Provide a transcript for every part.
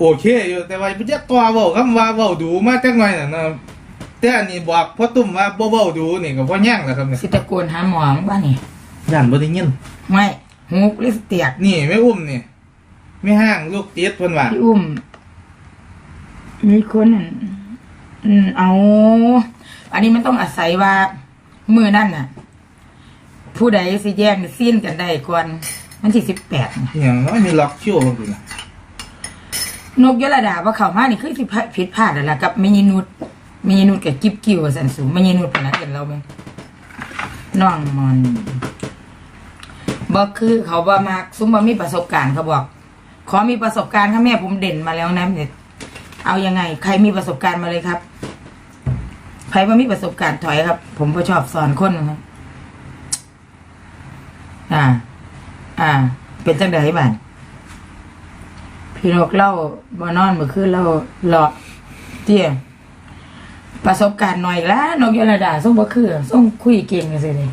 โอเคอยู่แต่ว่าจะตัวเว้าคำว่าเว้าดูมาจักหน่อยน่ะนะครับแต่อันนี้บอกพ่อตุ้มว่าบ่เว้าดูนี่ก็บ่ย่างแล้วครับเนี่ยสิตะโกนหาหมอบ้านนี่ย่านบ่ได้ยินไม่หูกลิสเตียกนี่ไม่อุ้มนี่ไม่ห้างลูกติดเพิ่นว่าพี่อุ้ม มีคนอั่นอืมเอา อันนี้มันต้องอาศัยว่ามือนั่นน่ะ ผู้ใดสิแย่งซีนกันได้ก่อนมันที่สิบแปดอหย่างน้อยมีล็อกคิวลงอยู่นะ นกยลดาว่าเขามานี่คือสิผิดพลาดแล้วล่ะกับมีนุษมีนุษกับกิบกิวสันสูงมีนุษเป็นอะไรกันเราไหมน้องมอนบอกคือเขาบ่มากซุ้มบ่มีประสบการณ์เขาบอก ขอมีประสบการณ์ค่ะแม่ผมเด่นมาแล้วนะเนี่ยเอายังไง ใครมีประสบการณ์มาเลยครับใครว่ามีประสบการณ์ถอยครับ ผมก็ชอบสอนคนนะอ่า อ่า เป็นจังไดบ้าน พี่นกเล่าบอนอนเมื่อคืนเล่าเลาะเตี้ยประสบการณ์หน่อยละนกยลดาส่งบ่คือส่งคุยเก่งเลยสิเลย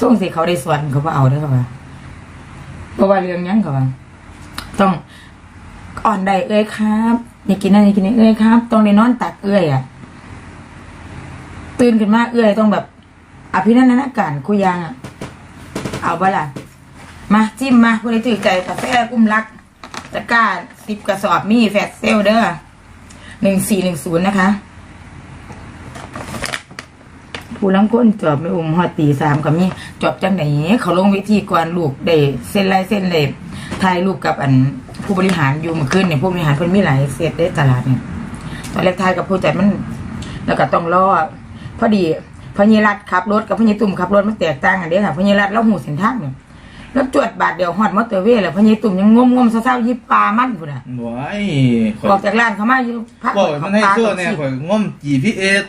ส่งสิเขาได้สวนเขาบ่เอาได้อเขาว่าเพราะว่าเรื่องหยังเขาว่าต้องอ่อนได้เอ้ยครับอยากกินนั่นอยากกินนี่เอ้ยครับ ต้องได้นอนตักเอ้ยอะ ตื่นขึ้นมาเอ้ยต้องแบบอภินันทนาการคุยยางอะ เอาบ่ล่ะมาจิ้มมาผู้ใดถือใจกาแฟอุ้มรัก ตะกร้าสิบกระสอบมีแฟตเซลเด้อหนึ่งสี่หนึ่งศูนย์นะคะผู้ลังก้นจอบไม่อุ้มหอตีสามกับมีจอบจังไหนเขาลงวิธีก่อนลูกได้เส้นลายเส้นเลยถ่ายรูปกับอันผู้บริหารอยู่เมื่อคืนเนี่ยผู้บริหารเพิ่นมีหลายเซตได้ตลาดเนี่ยตอนแรกถ่ายกับผู้จัดมัน แล้วก็ต้องรอพอดีพญรัตน์ขับรถกับพญตุ่มขับรถมันแตกต่างกันเด้ค่ะพญรัตน์เราหูเส้นทางเนี่ย แล้วจวดบาทเดียวฮอดมอเตอร์เวย์แล้วพญตุ่มยังงมงมๆเศร้าๆยิบปลามันพุ่นน่ะโว้ยข่อออยกจากร้านเขามาอยู่พักบอกให้มันให้ชั่วแน่ข่อยงม GPS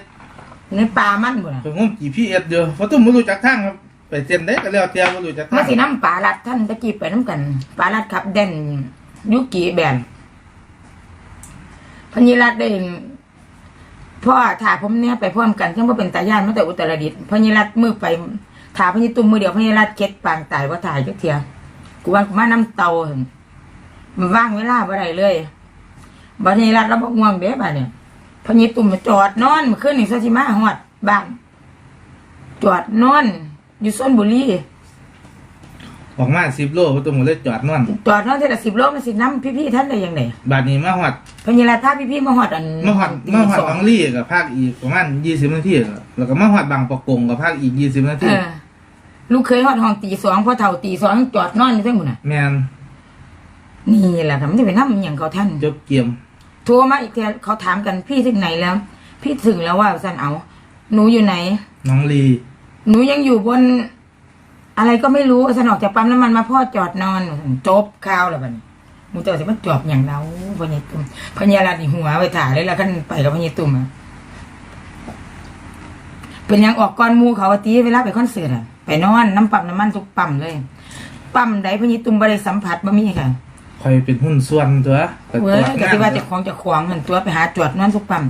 ในปลามันพุ่นน่ะข่อยงม GPS เด้อเพราะตุ้มบ่รู้จักทางครับไปเส้นใดก็แล้วแต่บ่รู้จักทามางสิน้ำปลาลัดท่านตะกี้ไปน้ำกันปลาลัดขับเด่นยุกิแบนพญรัตน์ได้พ่อถ่าผมเนี่ยไปพร้อมกันทั้งว่าเป็นตาย่านมาแต่อุตรดิตถ์พญรัตน์มือไป ถ่าพญตุ่มมือเดียวพญรัตน์เก็ดปางตายว่าถ่ายจักเทียกูว่ากูมาน้ำเตาหั่นมันว่างเวลาบ่ได้เลยบัดนี้รัตน์เราบอกง่วงเด้บ่าเนี่ยพญตุ่มมาจอดนอนมาขึ้นนี่ซะสิมาหอดบ้านจอดนอนอยู่ส้นบุรี ออกมา10โลเพราะตุ้มก็เลยจอดนอนจอดนอนเท่าละสิบโลมันสิน้ำพี่ๆท่านได้ยังไงบาดนี้มาฮอดพญาลาท่าพี่ๆมาหอดอันมาฮอดตีมาฮอดสอบางงลี่กับภาคอีกประมาณ20นาทีแล้วก็มาฮอดบางประกงกับภาคอีก20นาเอทีอลูกเคยหอดห้องตีสองพอเท่าตีสองจอดนอนอยู่ทั้งหมดน่ะแม่นนี่แหละทำที่ไปทำอหย่างเขาท่านจบเกมโทรมาอีกทีเขาถามกันพี่ถึงไหนแล้ว พี่ถึงแล้วว่าสันเอา หนูอยู่ไหน น้องลี หนูยังอยู่บน อะไรก็ไม่รู้สันออกจากปั๊มน้ำมันมาพ่อจอดนอนจบข่าวแล้วบัดนี้หนูเจอสิมันจอบอย่างเราพญาตุ่มพญาลาดนี่หัวไปถ่ายเลยแล้วกันไปกับพญาตุ่มอะเป็นหยังออกก้อนหมูเขาว่าตีเวลาไปคอนเสิร์ตอะไปนอนน้ำปั๊มน้ำมันทุกปั๊มเลย ปั๊มใดพญาตุ่มบริสัมผัสบ่มีค่ะคอยเป็นหุ้นส่วนตัวแต่เว้ตรยวจก็งานที่ว่าเจะของเจะขวางเงินตัวไปหาจวดนอนทุกปั๊ม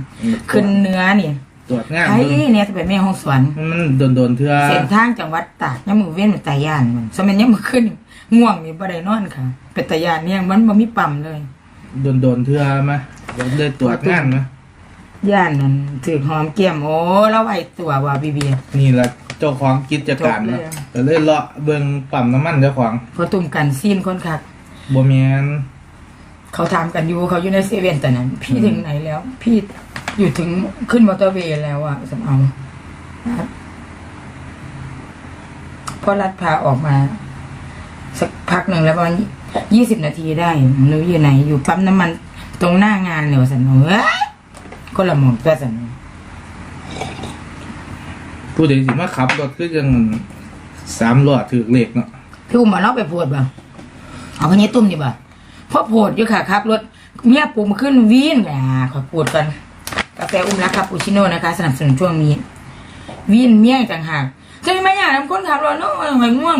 ขึ้นเนื้อนี่ ตรวจงานไอ้เนี่ยจะไปแม่ห้องสวนมันโดนๆเทื่อเส้นทางจังหวัดตากยามมือเว้นมันตายานมันสมัยยามมือขึ้นง่วงนี่บ่ได้นอนค่ะ เป็นตายานเนี่ยมันบ่มีปั๊มเลย โดนๆเทื่อมาเลยตรวจงานมาย่านนั่นถือหอมเกี่ยมโอ้แล้วไว้ตัวว่าบีบีนี่แหละเจ้าของกิจการจบเลเนาะยก็เลยเลาะเบิ่งปั๊มน้ำมันเจ้าของพอตุ่มกันซีนคนคักบ่แม่นเขาถามกันอยู่เขาอยู่ในเซเว่นแต่นั้น พี่ถึงไหนแล้ว พี่อยู่ถึงขึ้นมอเตอร์เวย์แล้วอะสำเอานะครับพอรัดพาออกมา สักพักหนึ่งแล้วประมาณยี่สิบนาทีได้หนูอยู่ไหน อยู่ปั๊มน้ำมันตรงหน้างานเลยว่าสันเอ้ยคนละหมองตัวสันผู้ใดสิมาขับรถคือจังสามล้อถือเลขเนาะพี่อุ้มมาเล่าไปโพดบ่เอาพญตุ่มนี่บ่พ่อโพดอยู่ค่ะครับรถเมียปลุกมาขึ้นวีนอ่าขอปวดกัน กาแฟอุ้มรักคาปูชิโน่นะคะสนับสนุนช่วงนี้วีนเมี่ยงต่างหากจะไม่อยากทำคนขับรถเน้องอะไรง่วง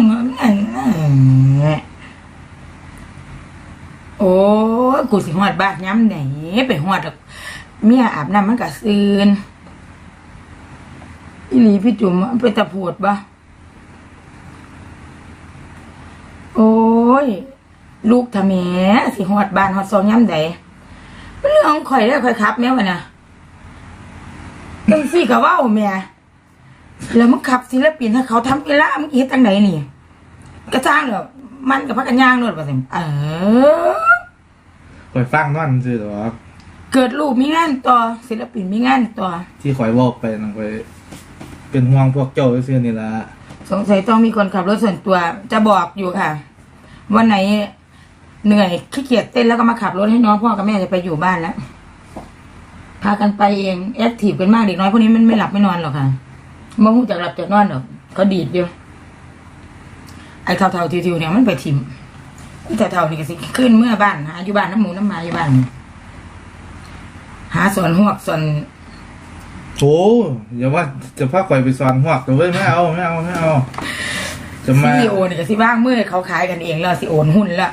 โอ้กูสิหอดบานย้ำไหนไปหอดดอกเมียอาบน้ำมันกะซืนอีหลีพี่จุ๋มไปตะโพดบ่โอ้ย ลูกทำแหมสิหอดบานหอดซองย้ำใดมันเรื่องของข่อยได้ข่อยขับแม่วะนะ จังซี่ก็เว้าแม่แล้วมึงขับศิลปินถ้าเขาทำกีฬามึงเฮ็ดจังไดนี่กระจ้างเหรอมันกับพักกันย่างโนดว่าซั่นเออข่อยฟังนั่นซื่อหรอกเกิดลูกมีงานต่อศิลปินมีงานต่อ ที่ข่อยเว้าไปนั่นข่อยเป็นห่วงพวกเจ้าซื่อๆนี่ล่ะสงสัยต้องมีคนขับรถส่วนตัว จะบอกอยู่ค่ะ วันไหนเหนื่อยขี้เกียจเต้นแล้วก็มาขับรถให้น้องพ่อกับแม่จะไปอยู่บ้านแล้ว พากันไปเองแอคทีฟกันมากเด็กน้อยพวกนี้มันไม่หลับไม่นอนหรอกค่ะมองจากหลับจากนอนหรอกเขาดีดเดียวไอ้เท่าๆทิวๆเนี่ยมันไปทิมแต่เท่าๆนี่ก็สิขึ้นเมื่อบ้านหาอยู่บ้านน้ำหมูน้ำหมาอยู่บ้านหาสวนหวกสวนโอ้อย่าว่าจะพาข่อยไปสอนหวกตัวเว้ยไม่เอาไม่เอาไม่เอาจะมาซีโอเนี่ยก็สิบ้างเมื่อเขาขายกันเองแล้วสิโอนหุ้นละ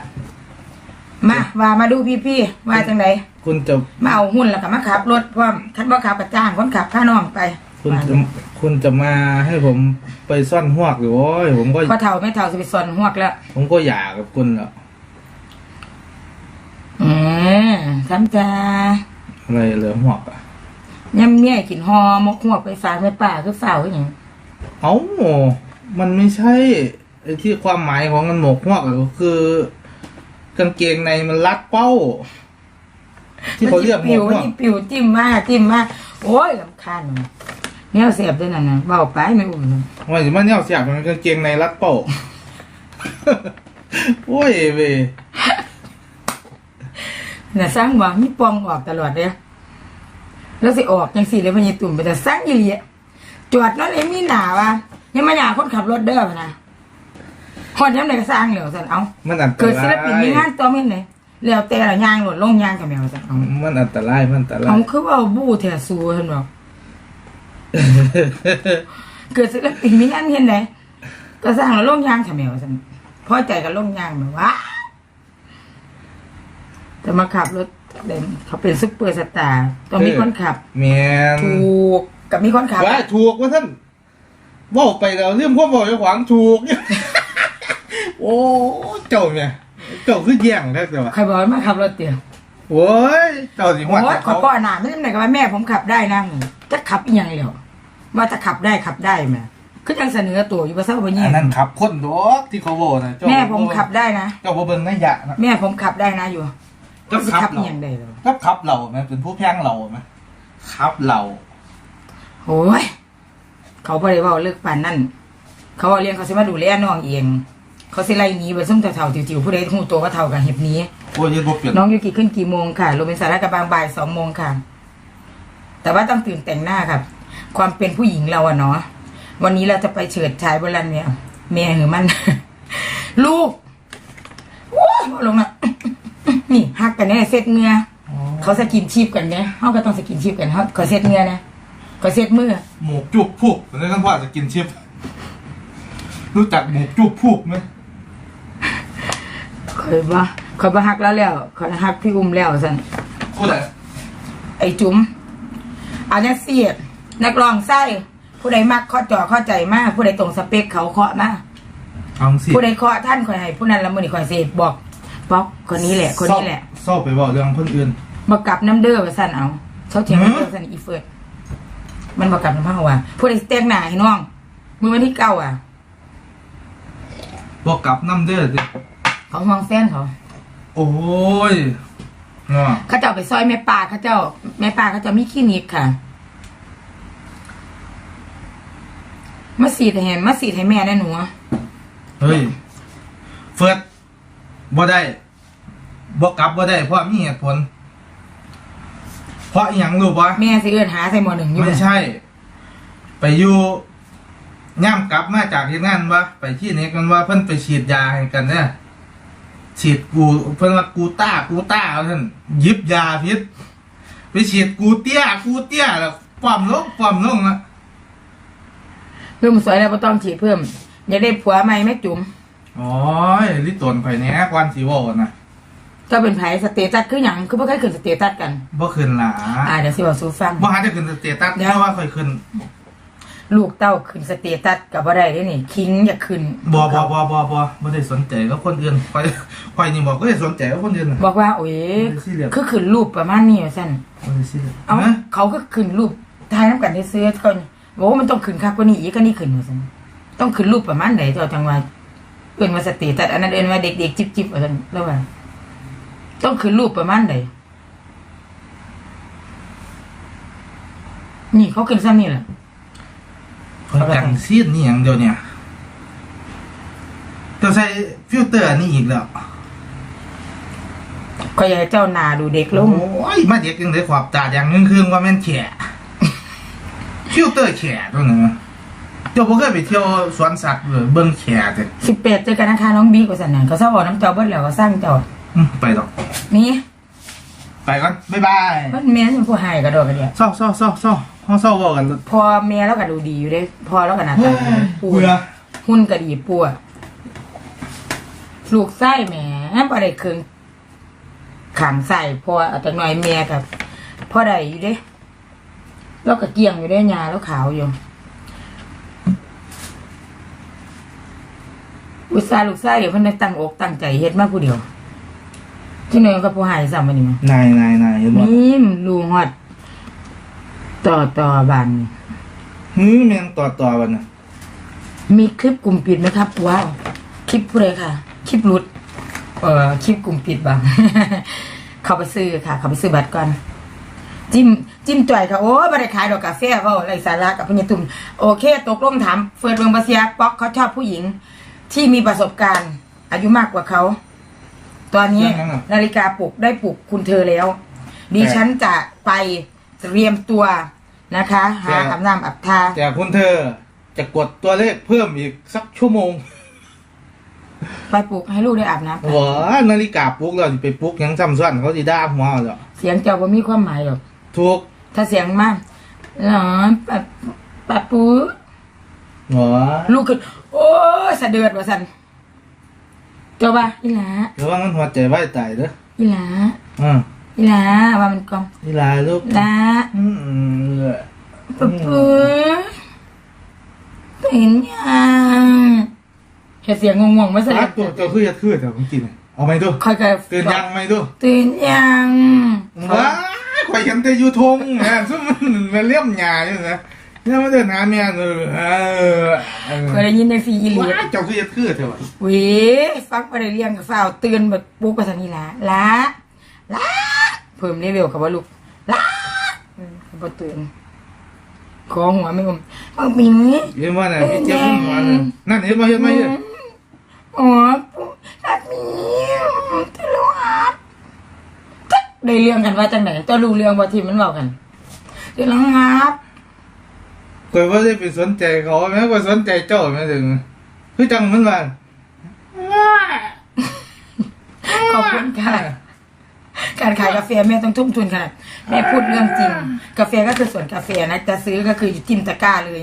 มาว่ามาดูพี่ๆว่าจังไดคุณจะมาเอาหุ้นแล้วก็มาขับรถพร้อมท่านบ่ขับกระจ้างคนขับข้าน้องไป คุณจะคุณจะมาให้ผมไปซ่อนหวกหรือโอ้ยผมก็พอเท่าไม่เท่าสิไปสอนหวกแล้ว ผมก็อยากกับคุณอะอืมคำจาอะไรเหลือหวกอะย่ำเมี่ยกินหอมกหวกไปฝากในป่าคือฝ่าวอหย่างเอ้ามันไม่ใช่ไอ้ที่ความหมายของมันหมกหวกอะก็คือ กางเกงในมันรัดเป้า ที่เขาเรียกหมปิกวหวกนี่ปิวจิ้มมากจิ้มมากโอ้ยลำคาญมันเนี่ยเสียบด้วยนั่นนะเบาไปไม่อุ่นเลยว่าอยู่มันเนี่ยเสียบมันกางเกงในรัดเป้า โอ้ยเวยน่ะสร้างว่ามีปองออกตลอดเลยแล้วสิออกจังสี่เลยพญตุ่มไปแต่สร้างอีหลีอะจวดนั่นเองมีหนาว่ายังมาหยาคนขับรถเด้อพะนะ ฮอดย้ำไหนก็สร้างเหลียวสันเอามันอันตเกิดราศิลปินมียงานตัวไม่ไหนแล้วแต่ละยางหลดลงยางกับแมวสันเอามันอันตรายมันอันตราเอายคือว่าบู้แถสูเห็นบอกเกิดศิลปินมีงานเห็นไหนก็สร้างแล้วลงยางกับแมวสันพอใจกับลงยางแบบว่าแต่มาขับรถเด่นเขาเป็นซุปเปอร์สตาร์ต้องมีคนขับแมนถูกกับมีคนขับว่าถูกว่าท่านเว่าไปแล้วเรื่องพวกบอกจะขวางถูกโอ้เจ้าเนี่ยเจ้าคือแย่งแท้แต่ว่าใครบอกให้มาขับรถเตี๋ยวโอ้ยเจ้าสิหวัดโอ้ยขอเขาป้อนหนาไม่ใช่ไหนกับว่าแม่ผมขับได้นะจะขับอีกอย่างเดียวว่าจะขับได้ขับได้ไหมคือยังเสนอตัวอยู่ภาษาบาลีอันนั้นขับคนดอกที่เขาบอกนะเจ้าแม่ผมขับได้นะเจ้าบ่เบิ่งในยะนะแม่ผมขับได้นะอยู่เจ้าสิขัขับบอีเรากอย่างใดเลยก็ขับเราไหมเป็นผู้แพงเราไหมขับเราโอ้ยเขาบริว่าเลิกปานนั่นเขาว่าเลี้ยงเขาสิมาดูแลน้องเอง เขาสิไล่หนีไปซุ่มเท่าๆจิ๋วๆผู้ใดหูตัวก็เท่ากันเห็บหนี้ โอ้ยยังบ่เปลี่ยนน้องยูกิขึ้นกี่โมงค่ะโรบินสันและกระบางบ่ายสองโมงค่ะ แต่ว่าต้องตื่นแต่งหน้าครับ ความเป็นผู้หญิงเราอะเนาะ วันนี้เราจะไปเฉิดฉายบนรันเนี่ยเมียหือมัน ลูกว้าวลงนะนี่ฮักกันเนี่ยเซตเงือเขาสกินชีพกันเนี่ยเขาก็ต้องสกินชีพกันเขาขอเซตเงือนะขอเซตมือหมูจุบพุกตอนนี้ท่านพ่อจะกินชิปรู้จักหมูจุบพุกไหม เคยบ่เคยบ่ฮักแล้วแล้วเคยฮักพี่อุ้มแล้วสันพูดอะไรไอ้จุ๋มอันนี้เสียดนักร้องไส้ผู้ใดมักข้อจ่อเข้าใจมาก ผู้ใดตรงสเปคเขาเคาะมากเอาสิผู้ใดเคาะท่านคอยให้ผู้นั้นละมือนี่คอยเสพบอกบอกคนนี้แหละคนนี้แหละเศร้าไปบอกเรื่องคนอื่นบอกกลับน้ำเด้อว่าสั่นเอาเขาเถียงกันหือเด้อสั่นอีเฟิร์ดมันบอกกลับน้ำผ้าว่ะผู้ใดสิแต่งหน้าให้น้องมือวันที่เก้าอะบอกกลับน้ำเด้อสิ เขาห่วงแฟนเขา โอ้ยเนาะเขาเจ้าไปซอยแม่ป่าเขาเจ้าแม่ป่าเขาเจ้ามีคลินิกค่ะ มาสีดให้มาสีดให้แม่ได้หนูเฮ้ย เฟิร์ดบ่ได้บอกกลับบ่ได้เพราะมีเหตุผล เพราะอหย่างรู้ปะแม่สิเอื้อนหาใส่หมอหนึ่งอยู่ไม่ใช่ ไปอยู่ย่ามกลับมาจากที่นั่นวะไปที่นี้กันว่าเพิ่นไปฉีดยาให้กันเนี่ย ฉีดกูเพิ่นว่ากูต้ากูต้าเอาท่านยิบยาพิษไปฉีดกูเตี้ยกูเตี้ยแล้วปั๊มลงปั๊มลงนะเพิ่มสวยแล้วบ่ต้องฉีดเพิ่ม อยากได้ผัวใหม่แม่จุ๋มโอ้ยลิตรนข่อยแหน่กวนสีวอนะก็เป็นไผสเตตัสคือหยังคือบ่เคยขึ้นสเตตัสกันบ่ขึ้นหลาอ่าเดี๋ยวสิบอกสู่ฟังบ่หาจะขึ้นสเตตัสเดี๋ยวเพราะว่าข่อยขึ้น ลูกเต้าขึ้นสเตตัสกับอะไรได้นี่คิงอยากขึ้นบอบอบอบอบอไม่ได้สนใจกับคนอื่นคอยคอยนี่บอกก็ได้สนใจกับคนอื่นนะบอกว่าโอ้ยไม่ซีเรียส คือขึ้นรูปประมาณนี้ว่าซั่นไม่ได้ซีเรียสเอานะเขาก็ขึ้นรูปทายน้ำกันที่ซื้อก่อนบอกว่ามันต้องขึ้นคักกว่านี้อีกก็นี่ขึ้นว่าซั่นต้องขึ้นรูปประมาณไหนตัวจังว่าเอื่นว่าสเตตัสอันนั้นเอื่นว่าเด็กๆจิบๆว่าซั่นแล้วว่าต้องขึ้นรูปประมาณไหนนี่เขาขึ้นซ้ำนี่แหละ คอยจังซีดนี่อย่างเดียวเนี่ยจะใส่ฟิลเตอร์นี่อีกแล้วก็อยากให้เจ้าหนาดูเด็กลง โอ้ยมาเด็กยังได้ขอบตาอย่างนึงคืนว่าแม่นแฉะฟิลเตอร์แฉะตรงนี้เจ้าบ่เคยไปเที่ยวสวนสัตว์หรือเบิ่งแฉะเด้สิบแปดเจอกันนะคะน้องบีกว่าสันนันเขาเศร้าบอกน้ำเจ้าเบิ้ลแล้วก็สร้างเจ้าอืมไปดอกนี่ไปก่อน บ๊ายบาย เบิ้ลแม่เป็นผู้ให้กระโดดกันเนี่ยเศร้าเศร้าเศร้าเศร้า เฮาเศร้าเว้ากันพอแม่แล้วก็ดูดีอยู่เด้พอแล้วก็หน้าตาดีปูเบื่อหุ่นก็ดีปัวลูกไส้แหมบ่ได้เครื่องขางใส่พอเอาแต่หน่อยแม่กับพ่อได้อยู่เด้แล้วก็เกี่ยงอยู่ได้ยาแล้วขาวอยู่อุตส่าห์ลูกไส้เดี๋ยวเพิ่นได้ตั้งอกตั้งใจเฮ็ดมาผู้เดียวที่หน่อยก็ผู้ให้ซ้ำมันนี่มั้นายนายนายเห็นบ่นี่ลูฮอด ต่อต่อบานหื้อแม่งต่อต่อกันน่ะมีคลิปกลุ่มปิดไหมครับว้าวคลิปผู้ใดค่ะ คลิปหลุด เอ่อคลิปกลุ่มปิดบาง เข้าไปซื้อค่ะ เข้าไปซื้อบัตรก่อน จิ้มจิ้มจ่อยค่ะโอ้ยไม่ได้ขายดอกกาแฟเว่าไรสาระกับพญาตุ่มโอเค ตกลงถามเฟิร์นเบิงบาเซียป๊อกเขาชอบผู้หญิง ที่มีประสบการณ์ อายุมากกว่าเขา ตอนนี้ นาฬิกาปลุกได้ปลุกคุณเธอแล้วดิฉันจะไป เตรียมตัวนะคะหาอาบน้ำอาบทาแต่คุณเธอจะกดตัวเลขเพิ่มอีกสักชั่วโมงไปปลุกให้ลูกได้อาบน้ำหัวนาฬิกาปลุกเราสิไปปลุกหยังซ้ำซ้อนเขาสิด่าหัวเอาแล้วเสียงเจ้าบ่มีความหมายหรอกถูกถ้าเสียงมากหรอปะปะปูหัวลูกขึ้นโอ้ยสะเดือดว่าสันเจ้าว่าอีหลาระวังมันหัวใจไว้ตายเด้ออีหลาอ่า อีหลาว่ามันกองนี่ลาลูกลาอืมอืมปะปูเป็นยังเห็นเสียงงงๆไม่ใช่ตาตัวเจ้าคือยัดคือแต่ผมกินน่ะเอาไหมดูคอยกันตื่นยังไหมดูตื่นยังว้าข่อยเห็นแต่อยูทงนะซึ่งมันมันเลี่ยมหยาอยู่นะเนี่ยมันเดินหาเมียเออเออเออเคยได้ยินในฟีอีหลีว้าเจ้าคือยัดคือเถอะวะเวิฟังไปได้เรียงกับฝ้าวตื่นแบบปลุกไปทันทีละละละ เพิ่มเลเวลกับว่าลูกละอืมพอตื่นขอหัวไม่อมบางปีนี้เห็นว่าน่ะพี่เจ้าขึ้นหัวน่ะนั่นเห็นมาเห็นมาเห็นอ๋อปุ๊รักมีตลอดจักได้เรื่องกันว่าจังไหนเจ้ารู้เรื่องบ่ที่มันบอกกันเดี๋ยวลังงับข่อยว่าได้ไปสนใจเขาแม้ว่าสนใจเจ้าแม้ถึงคือจังมันว่าขอบคุณค่ะ การขายกาแฟแม่ต้องทุ่มทุนขนาดแม่พูดเรื่องจริง กาแฟก็คือส่วนกาแฟนะจะซื้อก็คืออยู่จิ้มตะกร้าเลย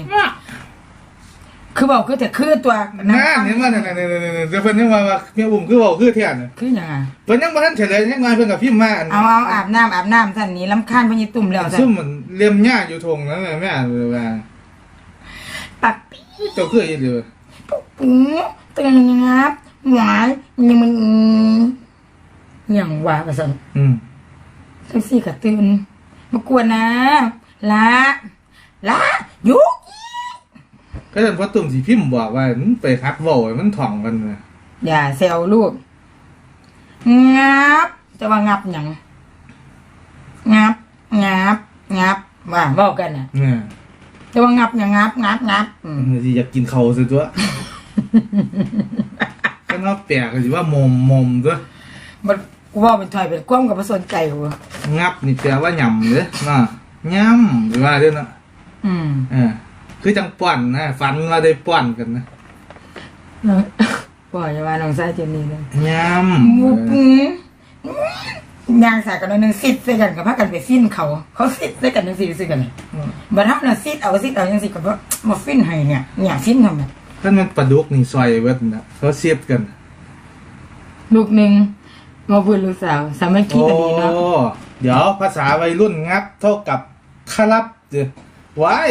คือบอกคือแต่คือตัวนั่นเห็นว่านั่นนั่นนั่นนั่นเดี๋ยวเพิ่นยังว่าว่าเมียอุ้มคือเว้าคือเที่ยนน่ะคือยังไงเพิ่นยังบ่ทันเฉลยยังมาเพิ่นกับพิมพ์มาอันเอาเอาอาบน้ำอาบน้ำท่านนี้ลำคาญพญตุ่มแล้วท่าซุ่นมมันเลี่ยมหญ้าอยู่ทงนั้นน่ะแม่เลยว่าปักปีเจ้าคืออีเด้อปูตื่นงับหวายยังมัน อย่างว่าประสันอืมทั้งสี่กระตื่นมากวนนะละละยุกก็เดินพอตุ่มสิพิมพ์บอกว่ามันไปคัดเว้าให้มันท่องกันน่ะอย่าแซวลูกงับจะว่างับหยังงับงับงับว่าบอกกันน่ะเนี่ยจะว่างับหยังงับงับงับอืมมันสิอยากกินข้าวซะตัวก็นอกแปลกก็สิว่ามอมมอมตัวมัน กูว่าเป็นถอยเป็นกว้างกับมาสนใจกูงับนี่แปลว่าหย่ำเด้อน่ะยำหรือว่าเด้อน่ะอืมเออคือจังป้อนนะฝันว่าได้ป้อนกันนะน้องปล่อยอย่าว่าน้องสายเจนนี่เลยยหมูำปูยางใส่กันหน่อยหนึงซิดใส่กันกับพากันไปฟินเขา เขาซิดใส่กันจังสี่ซื้อกันเลยบัดทับน่ะซิดเอาซิดเอาจังสี่กับว่ามาฟินให้เนี่ยเนี่ยฟินทำไมท่านมันปลาดุกนี่ซอยเวิร์ดนะเขาเสียบกัน ลูกหนึ่ง มาพูดลูกสาว สามัคคีโอ้กันดีเนาะเดี๋ยวภาษาวัยรุ่นงับเท่ากับครับเดี๋ยวว้าย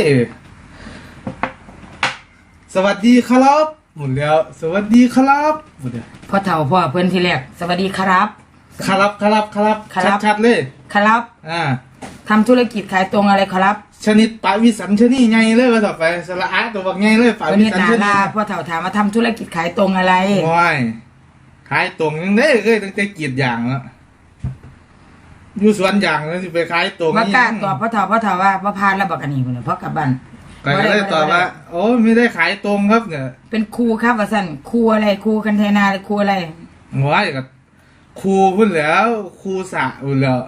สวัสดีครับหมดแล้ว สวัสดีครับหมดแล้วพ่อเฒ่าพ่อเพื่อนที่แรกสวัสดีครับ ครับครับครับครับ ชัดๆเลยครับอ่าทำธุรกิจขายตรงอะไรครับชนิดปาวิสันชนีไงเลยว่าต่อไปสระอาตัวบักไงเลยปาวันวินี้สันนาชนีลาพ่อเฒ่าถามมาทำธุรกิจขายตรงอะไรโอ้ย ขายตรงยังได้เคยตั้งแต่กรีดยางแล้วอยู่สวนยางแล้วสิไปขายตรงว่ากล้านี่ตอบพ่อเฒ่าพ่อเฒ่าว่าพ่อพานแล้วบอกอันนี้เลยพ่อกลับบ้าน ก็เลยตอบว่า โอ้ยไม่ได้ขายตรงครับเนี่ยเป็นครูครับว่าสั่นครูอะไรครูคันเทนาหรือครูอะไรว้ายกับครูพุ่นแล้วครูสระพุ่นแล้ว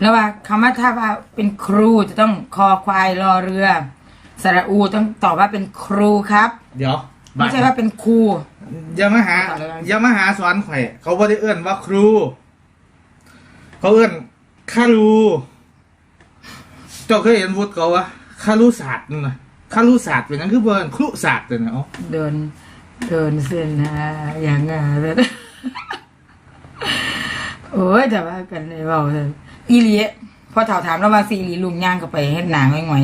แล้วว่าคำว่าถ้าว่าเป็นครูจะต้องคอควายรอเรือสระอูต้องตอบว่าเป็นครูครับ เดี๋ยวไม่ใช่ว่าเป็นครู อย่ามาหาอย่ามาหาสอนข่อยเขาบ่ได้เอื้อนว่าครู เขาเอื้อนคารูเจ้าเคยเห็นวุฒิเขาวะคารุศาสตร์นั่นนะคารุศาสตร์เป็นนั่นคือเบิร์นครุศาสตร์เลยนะเนาะเดินเดินเส้นหาอย่างเงี้ยโอ้ยแต่ว่ากันเลยเบาเลยอีหลีพอเฒ่าถามแล้วว่าสีอีหลีลุงย่างเข้าไปเฮ็ดหนางง่อย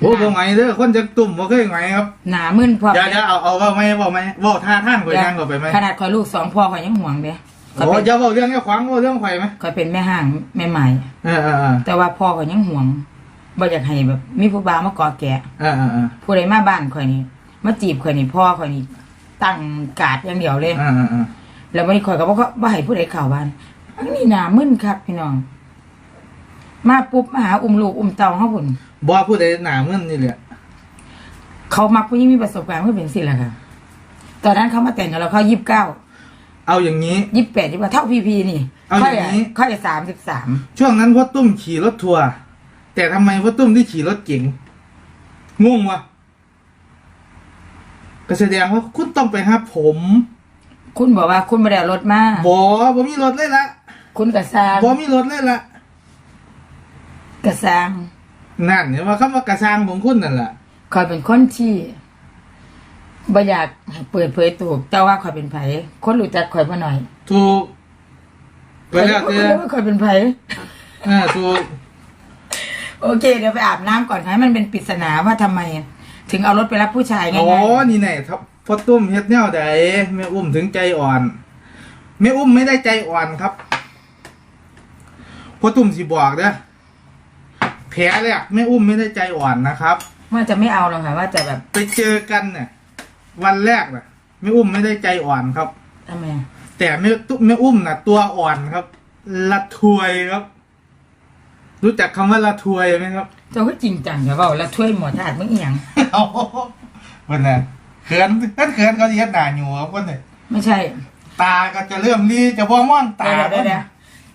โอ้บ่ไงเด้อคนจะตุ่มบ่เคยไงครับๆหนามึนพออย่าอย่าเอาเอาเว่าไหมเว่าไหมเว่าท่าทางข่อยย่างก็ไปไหมขนาดคอยลูกสองพ่อคอยยังห่วงเด้คอยโอ้เป็นอย่าเว่าเรื่องแค่ขวางเว่าเรื่องข่อยไหมคอยเป็นแม่ห้างแม่ใหม่เออเออเออแต่ว่าพ่อคอยยังห่วงบ่อยากให้แบบ มีผู้บ่าวมากอแกะเออเออเออผู้ใดมาบ้านข่อยนี่มาจีบข่อยนี่พ่อข่อยนี่ตั้งการ์ดอย่างเดียวเลยเออเออเออแล้ววันนี้ข่อยก็บอกว่าบ่ให้ผู้ใดเข้าบ้านอันนี้หนามึนครับพี่น้องมาปุ๊บมาหาอุ้มลูกอุ้มเต่าเฮาพุ่น บ่ผู้ใดหนามึนนี่แหละเขามักผู้หญิงมีประสบการณ์เพื่อเป็นสิแหละค่ะ ตอนนั้นเขามาแต่งกับเราเขายี่สิบเก้าเอาอย่างนี้ ยี่สิบแปดยี่สิบเท่าพีพีนี่เอาอย่างนี้เขาจะสามสิบสามช่วงนั้นพ่อตุ้มขี่รถทัวร์แต่ทำไมพ่อตุ้มได้ขี่รถเก๋งงงวะก็แสดงว่าคุณต้องไปหาผม คุณบอกว่าคุณไม่ได้เอารถมาบอบ่มีรถเลยละคุณกระซางบอมีรถเลยละกระซาง นั่นเนี่ยว่าคำว่ากระซังของคุณนั่นแหละคอยเป็นคนที่บ่อยากให้เปิดเผยตัวแต่ว่าคอยเป็นไผคนรู้จักคอยพ่อหน่อยถูกไปแล้วคเจ้นรู้ว่าคอยเป็นไผอ่าถูกโอเค เดี๋ยวไปอาบน้ำก่อนให้มันเป็นปริศนาว่าทำไม ถึงเอารถไปรับผู้ชายง่อ๋อายนี่ไหนครับพ่อตุ้มเฮ็ดแนวใดแม่อุ้มถึงใจอ่อนแม่อุ้มไม่ได้ใจอ่อนครับพ่อตุ้มสิบอกเด้อ แผลเลยอะแม่อุ้มไม่ได้ใจอ่อนนะครับๆว่าจะไม่เอาหรอกค่ะ ว่าจะแบบไปเจอกันเนี่ยวันแรกน่ะแม่อุ้มไม่ได้ใจอ่อนครับ ทำไมแต่แม่ตุ้แม่อุ้มน่ะ ตัวอ่อนครับละทวยครับ รู้จักคำว่าละทวยไหมครับ เจ้าก็จริงจังอย่าเบาแล้วถ้วยหมอถาดมึงเอียงเอาวันน่ะเขินท่านเขินเขาจะเฮ็ดหน้าอยู่ครับคนเนี่ยไม่ใช่ตาก็จะเริ่มรีจะบ่ม่อนตา เดี๋ยวเดี๋ยวเดี๋ยว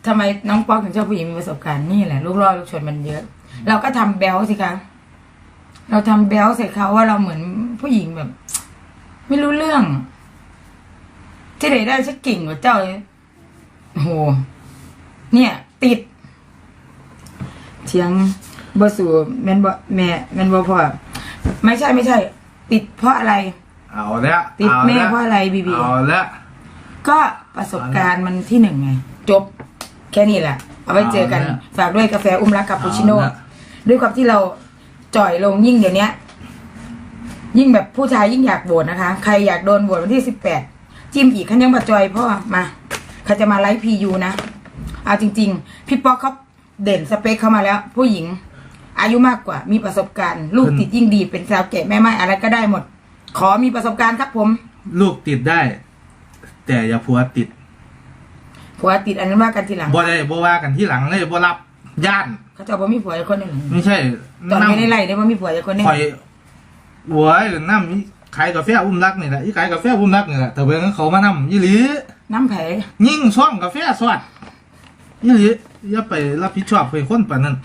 ทำไมน้องป๊อกถึงชอบผู้หญิงมีประสบการณ์นี่แหละลูกล่อลูกชนมันเยอะ เราก็ทำแบลสิคะเราทำแบลใส่เขาว่าเราเหมือนผู้หญิงแบบ ไม่รู้เรื่อง ที่ไหนได้ฉันเก่งกว่าเจ้าเลยโอ้โห เนี่ย ติดเทียงบสู่แม่นบ่แม่แม่นบ่พ่อไม่ใช่ไม่ใช่ ติดเพราะอะไร เอาละติดเอาแม่ละเพราะอะไรบีบีเอาละก็ประสบการณ์มันที่หนึ่งไง จบ แค่นี้แหละ เอาไว้เจอกันเอาละฝากด้วยกาแฟอุ้มรักคาปูชิโน่เอาละ ด้วยความที่เราจ่อยลงยิ่งเดี๋ยวนี้ยิ่งแบบผู้ชายยิ่งอยากโหวตนะคะ ใครอยากโดนโหวตวันที่สิบแปดจิ้มอีกขันยังบัดจอยพ่อมาใครจะมาไลฟ์พียูนะเอาจริง ๆ พี่ป๊อกเขาเด่นสเปคเข้ามาแล้ว ผู้หญิง อายุมากกว่า มีประสบการณ์ ลูกติดยิ่งดีเป็นสาวแก่แม่ไม้อะไรก็ได้หมด ขอมีประสบการณ์ครับผม ลูกติดได้ แต่อย่าผัวติดผัวติดอันนั้นว่ากันทีหลังบ่ได้บ่ว่ากันที่หลังเลยบ่รับ ย่าน เขาจะบอกมีผัวอีกคนหนึ่งไม่ใช่ตอนนี้ในไล่ได้ว่ามีผัวอีกคนหนึ่งคอยโว้ยน้ำอีขายกาแฟอุ้มรักนี่แหละอีขายกาแฟอุ้มรักนี่แหละแต่เบิ่งเขามานำยี่หลีน้ำแผลยิ่งช่องกาแฟสวัสดยี่หลีอย่าไปรับผิดชอบไปคนปานนั้น